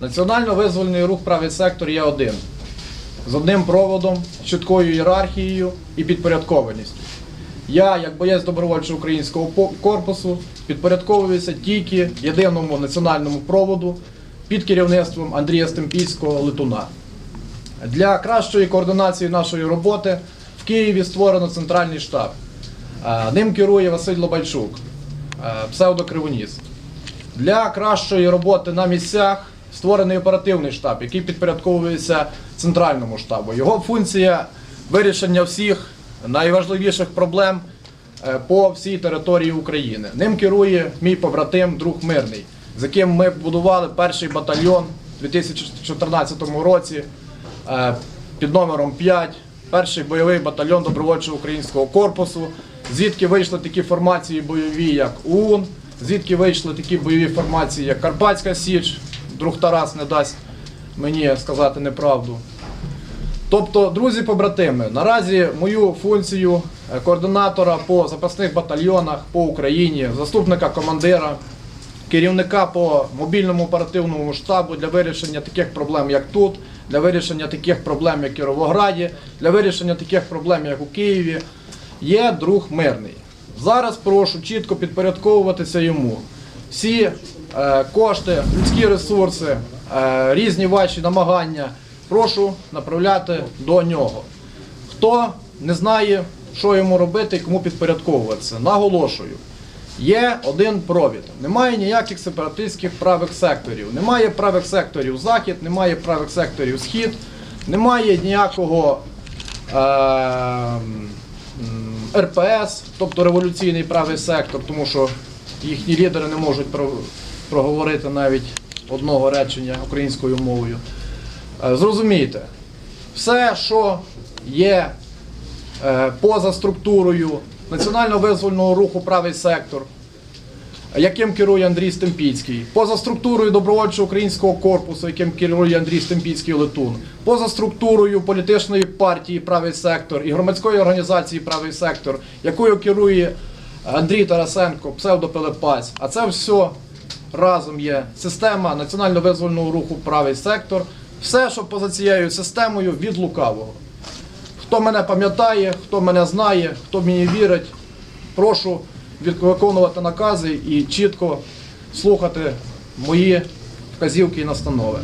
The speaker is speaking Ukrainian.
Національно-визвольний рух правий сектор є один. З одним проводом, з чіткою ієрархією і підпорядкованістю. Я, як боєць добровольчого українського корпусу, підпорядковуюся тільки єдиному національному проводу під керівництвом Андрія Стемпійського летуна. Для кращої координації нашої роботи в Києві створено центральний штаб. Е, Ним керує Василь Лобайчук, е, псевдокривоніс. Для кращої роботи на місцях створений оперативний штаб, який підпорядковується центральному штабу. Його функція вирішення всіх найважливіших проблем е, по всій території України. Ним керує мій побратим, друг мирний, з яким ми будували перший батальйон у 2014 році е, під номером 5, перший бойовий батальйон добровольчого українського корпусу, звідки вийшли такі формації бойові, як УУН, звідки вийшли такі бойові формації, як Карпатська Січ, друг Тарас не дасть мені сказати неправду. Тобто, друзі-побратими, наразі мою функцію е, координатора по запасних батальйонах по Україні, заступника командира, керівника по мобільному оперативному штабу для вирішення таких проблем, як тут, для вирішення таких проблем, як в Кіровограді, для вирішення таких проблем, як у Києві, є друг мирний. Зараз прошу чітко підпорядковуватися йому. Всі кошти, людські ресурси, е, різні ваші намагання прошу направляти до нього. Хто не знає, що йому робити і кому підпорядковуватися, наголошую. Є один провід. Немає ніяких сепаратистських правих секторів. Немає правих секторів захід, немає правих секторів схід, немає ніякого е, РПС, тобто революційний правий сектор, тому що їхні лідери не можуть проговорити навіть одного речення українською мовою. Е, Зрозумійте, все, що є е, поза структурою національно-визвольного руху правий сектор, яким керує Андрій Стемпіцький, поза структурою добровольчого українського корпусу, яким керує Андрій Стемпіцький Летун, поза структурою політичної партії Правий сектор і громадської організації Правий сектор, якою керує Андрій Тарасенко, псевдопелепась. А це все разом є система національно-визвольного руху Правий сектор. Все, що поза цією системою від лукавого. Хто мене пам'ятає, хто мене знає, хто мені вірить, прошу виконувати накази і чітко слухати мої вказівки і настанови.